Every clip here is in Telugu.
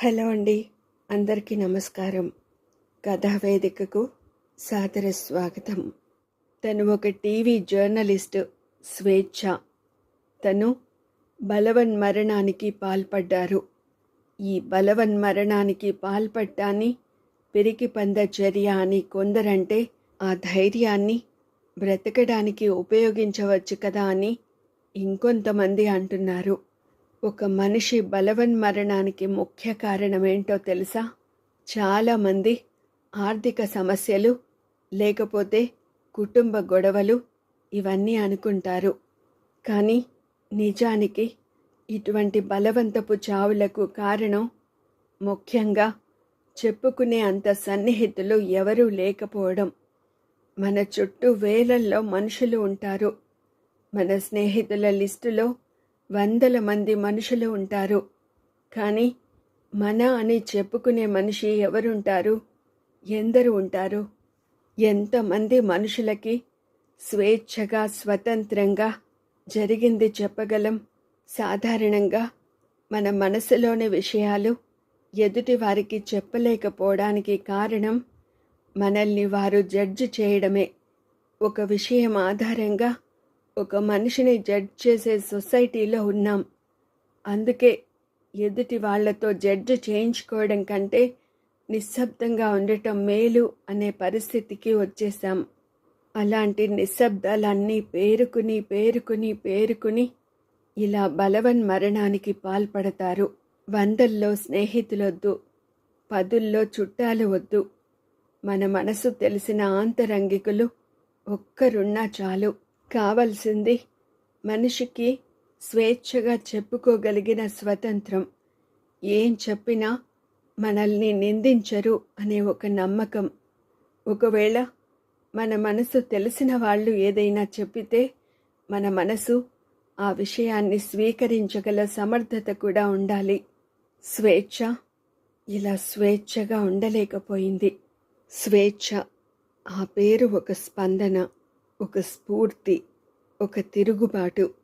హలో అండి. అందరికీ నమస్కారం. కథావేదికకు సాదర స్వాగతం. తను ఒక టీవీ జర్నలిస్ట్ స్వేచ్ఛ. తను బలవన్ మరణానికి పాల్పడ్డారు. ఈ బలవన్ మరణానికి పాల్పడ్డాన్ని పిరికి పంద చర్య అని కొందరంటే ఆ ధైర్యాన్ని బ్రతకడానికి ఉపయోగించవచ్చు కదా అని ఇంకొంతమంది అంటున్నారు. ఒక మనిషి బలవన్మరణానికి ముఖ్య కారణమేంటో తెలుసా? చాలామంది ఆర్థిక సమస్యలు లేకపోతే కుటుంబ గొడవలు ఇవన్నీ అనుకుంటారు. కానీ నిజానికి ఇటువంటి బలవంతపు చావులకు కారణం ముఖ్యంగా చెప్పుకునే అంత సన్నిహితులు ఎవరూ లేకపోవడం. మన చుట్టూ వేలల్లో మనుషులు ఉంటారు. మన స్నేహితుల లిస్టులో వందల మంది మనుషులు ఉంటారు. కానీ మన అని చెప్పుకునే మనిషి ఎవరుంటారు? ఎందరు ఉంటారు? ఎంతమంది మనుషులకి స్వేచ్ఛగా స్వతంత్రంగా జరిగింది చెప్పగలం? సాధారణంగా మన మనసులోని విషయాలు ఎదుటి వారికి చెప్పలేకపోవడానికి కారణం మనల్ని వారు జడ్జి చేయడమే. ఒక విషయం ఆధారంగా ఒక మనిషిని జడ్జ్ చేసే సొసైటీలో ఉన్నాం. అందుకే ఎదుటి వాళ్ళతో జడ్జ్ చేయించుకోవడం కంటే నిశ్శబ్దంగా ఉండటం మేలు అనే పరిస్థితికి వచ్చేసాం అలాంటి నిశ్శబ్దాలన్నీ పేరుకుని పేరుకుని పేరుకుని ఇలా బలవన్ మరణానికి పాల్పడతారు. వందల్లో స్నేహితులొద్దు పదుల్లో చుట్టాలు వద్దు మన మనసు తెలిసిన ఆంతరంగికులు ఒక్కరున్నా చాలు. కావలసింది. మనిషికి స్వేచ్ఛగా చెప్పుకోగలిగిన స్వతంత్రం. ఏం చెప్పినా మనల్ని నిందించరు అనే ఒక నమ్మకం. ఒకవేళ మన మనసు తెలిసిన వాళ్ళు ఏదైనా చెప్పితే మన మనసు ఆ విషయాన్ని స్వీకరించగల సమర్థత కూడా ఉండాలి. స్వేచ్ఛ ఇలా స్వేచ్ఛగా ఉండలేకపోయింది. స్వేచ్ఛ ఆ పేరు ఒక స్పందన. ఒక స్ఫూర్తి ఒక తిరుగుబాటు.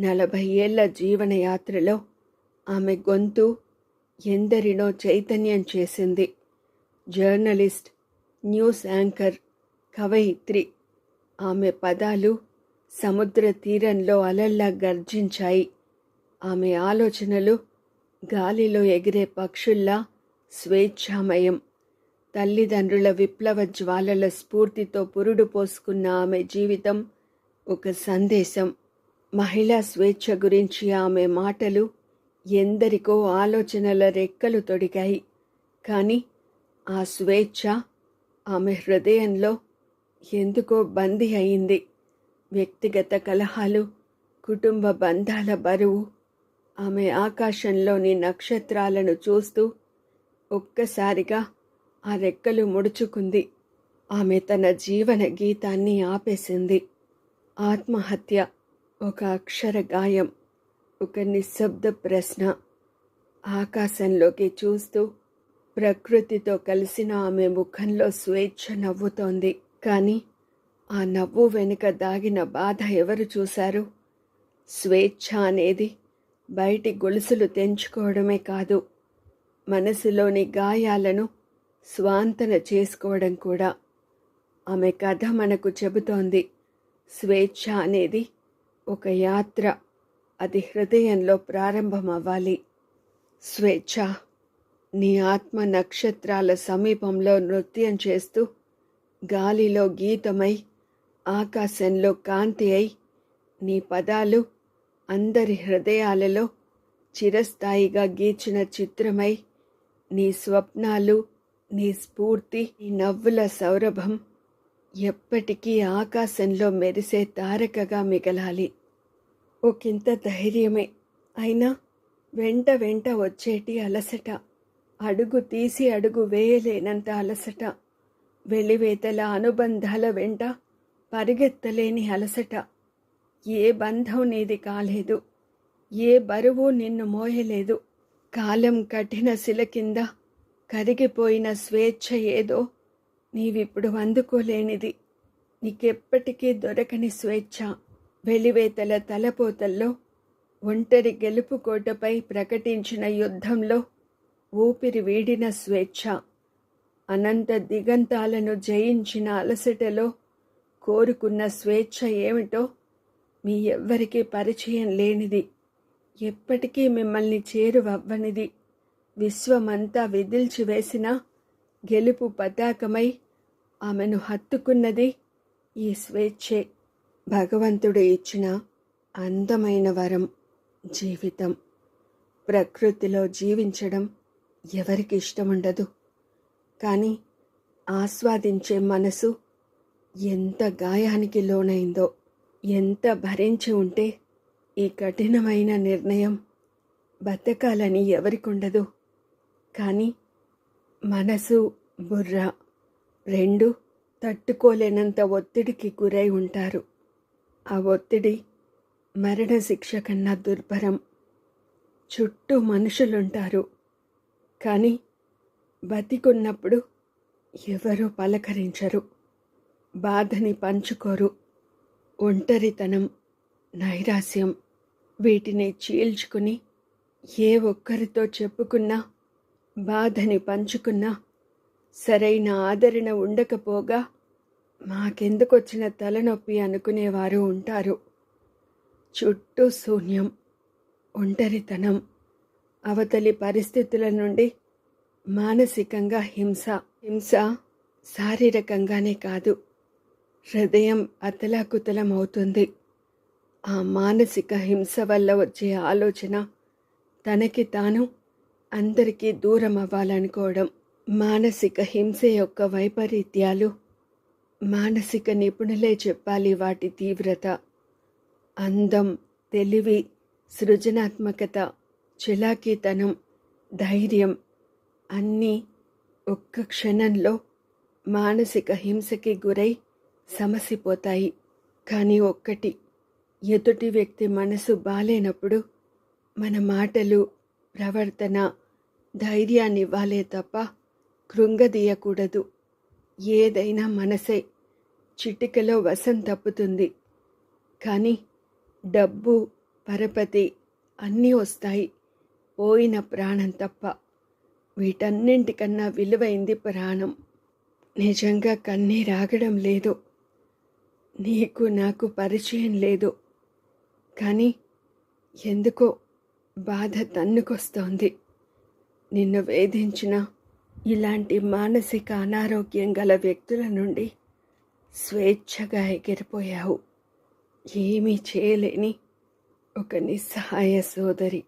నలభై ఏళ్ళ జీవనయాత్రలో ఆమె గొంతు ఎందరినో చైతన్యం చేసింది. జర్నలిస్ట్ న్యూస్ యాంకర్ కవయిత్రి. ఆమె పదాలు సముద్ర తీరంలో అలల్లా గర్జించాయి. ఆమె ఆలోచనలు గాలిలో ఎగిరే పక్షుల్లా స్వేచ్ఛామయం. తల్లిదండ్రుల విప్లవ జ్వాలల స్ఫూర్తితో పురుడు పోసుకున్న ఆమె జీవితం ఒక సందేశం. మహిళా స్వేచ్ఛ గురించి ఆమె మాటలు ఎందరికో ఆలోచనల రెక్కలు తొడిగాయి. కానీ ఆ స్వేచ్ఛ ఆమె హృదయంలో ఎందుకో బందీ అయింది. వ్యక్తిగత కలహాలు కుటుంబ బంధాల బరువు ఆమె ఆకాశంలోని నక్షత్రాలను చూస్తూ ఒక్కసారిగా ఆ రెక్కలు ముడుచుకుంది. ఆమె తన జీవన గీతాన్ని ఆపేసింది. ఆత్మహత్య ఒక అక్షర గాయం ఒక నిశ్శబ్ద ప్రశ్న. ఆకాశంలోకి చూస్తూ ప్రకృతితో కలిసిన ఆమె ముఖంలో స్వేచ్ఛ నవ్వుతోంది. కానీ ఆ నవ్వు వెనుక దాగిన బాధ ఎవరు చూశారు? స్వేచ్ఛ అనేది బయటి గొలుసులు తెంచుకోవడమే కాదు. మనసులోని గాయాలను స్వాంతన చేసుకోవడం కూడా ఆమె కథ మనకు చెబుతోంది. స్వేచ్ఛ అనేది ఒక యాత్ర. అది హృదయంలో ప్రారంభమవ్వాలి. స్వేచ్ఛ. నీ ఆత్మ నక్షత్రాల సమీపంలో నృత్యం చేస్తూ గాలిలో గీతమై ఆకాశంలో కాంతి అయి నీ పదాలు అందరి హృదయాలలో చిరస్థాయిగా గీచిన చిత్రమై నీ స్వప్నాలు నీ స్ఫూర్తి నీ నవ్వుల సౌరభం ఎప్పటికీ ఆకాశంలో మెరిసే తారకగా మిగలాలి. ఒకంత ధైర్యమే. అయినా వెంట వెంట వచ్చేటి అలసట. అడుగు తీసి అడుగు వేయలేనంత అలసట. వెలివేతల అనుబంధాల వెంట పరిగెత్తలేని అలసట. ఏ బంధం నీది కాలేదు. ఏ బరువు నిన్ను మోయలేదు. కాలం కఠిన శిల కింద కరిగిపోయిన స్వేచ్ఛ ఏదో నీవిప్పుడు అందుకోలేనిది. నీకెప్పటికీ దొరకని స్వేచ్ఛ. వెలివేతల తలపోతల్లో ఒంటరి గెలుపు కోటపై ప్రకటించిన యుద్ధంలో ఊపిరి వీడిన స్వేచ్ఛ. అనంత దిగంతాలను జయించిన అలసటలో కోరుకున్న స్వేచ్ఛ ఏమిటో మీ ఎవ్వరికీ పరిచయం లేనిది. ఎప్పటికీ మిమ్మల్ని చేరువవ్వనిది. విశ్వమంతా విదిల్చి వేసిన గెలుపు పతాకమై ఆమెను హత్తుకున్నది ఈ స్వేచ్ఛే. భగవంతుడు ఇచ్చిన అందమైన వరం జీవితం. ప్రకృతిలో జీవించడం ఎవరికి ఇష్టముండదు. కానీ ఆస్వాదించే మనసు ఎంత గాయానికి లోనైందో ఎంత భరించి ఉంటే ఈ కఠినమైన నిర్ణయం బతకాలని ఎవరికుండదు. కానీ మనసు బుర్ర రెండు తట్టుకోలేనంత ఒత్తిడికి గురై ఉంటారు. ఆ ఒత్తిడి మరణశిక్ష కన్నా దుర్భరం. చుట్టూ మనుషులుంటారు. కానీ బతికున్నప్పుడు ఎవరూ పలకరించరు. బాధని పంచుకోరు. ఒంటరితనం నైరాస్యం వీటిని చీల్చుకుని ఏ ఒక్కరితో చెప్పుకున్నా బాధని పంచుకున్నా సరైన ఆదరణ ఉండకపోగా మాకెందుకొచ్చిన తలనొప్పి అనుకునేవారు ఉంటారు. చుట్టూ శూన్యం ఒంటరితనం అవతలి పరిస్థితుల నుండి మానసికంగా హింస హింస శారీరకంగానే కాదు హృదయం అతలాకుతలం అవుతుంది ఆ మానసిక హింస వల్ల వచ్చే ఆలోచన తనకి తాను అందరికీ దూరం అవ్వాలనుకోవడం మానసిక హింస యొక్క వైపరీత్యాలు. మానసిక నిపుణులే చెప్పాలి వాటి తీవ్రత. అందం తెలివి సృజనాత్మకత చిలాకీతనం ధైర్యం అన్నీ ఒక్క క్షణంలో మానసిక హింసకి గురై సమసిపోతాయి. కానీ ఒక్కటి ఎదుటి వ్యక్తి మనసు బాలేనప్పుడు మన మాటలు ప్రవర్తన ధైర్యాన్ని ఇవ్వాలే తప్ప కృంగదీయకూడదు. ఏదైనా మనసే చిటికలో వశం తప్పుతుంది. కానీ డబ్బు పరపతి అన్నీ వస్తాయి. పోయిన ప్రాణం తప్ప వీటన్నింటికన్నా విలువైంది ప్రాణం. నిజంగా కన్నీ రాగడం లేదు. నీకు నాకు పరిచయం లేదు. కానీ ఎందుకో బాధ తన్నుకొస్తోంది. నిన్ను వేధించిన ఇలాంటి మానసిక అనారోగ్యం గల వ్యక్తుల నుండి స్వేచ్ఛగా ఎగిరిపోయావు. ఏమీ చేయలేని ఒక నిస్సహాయ సోదరి.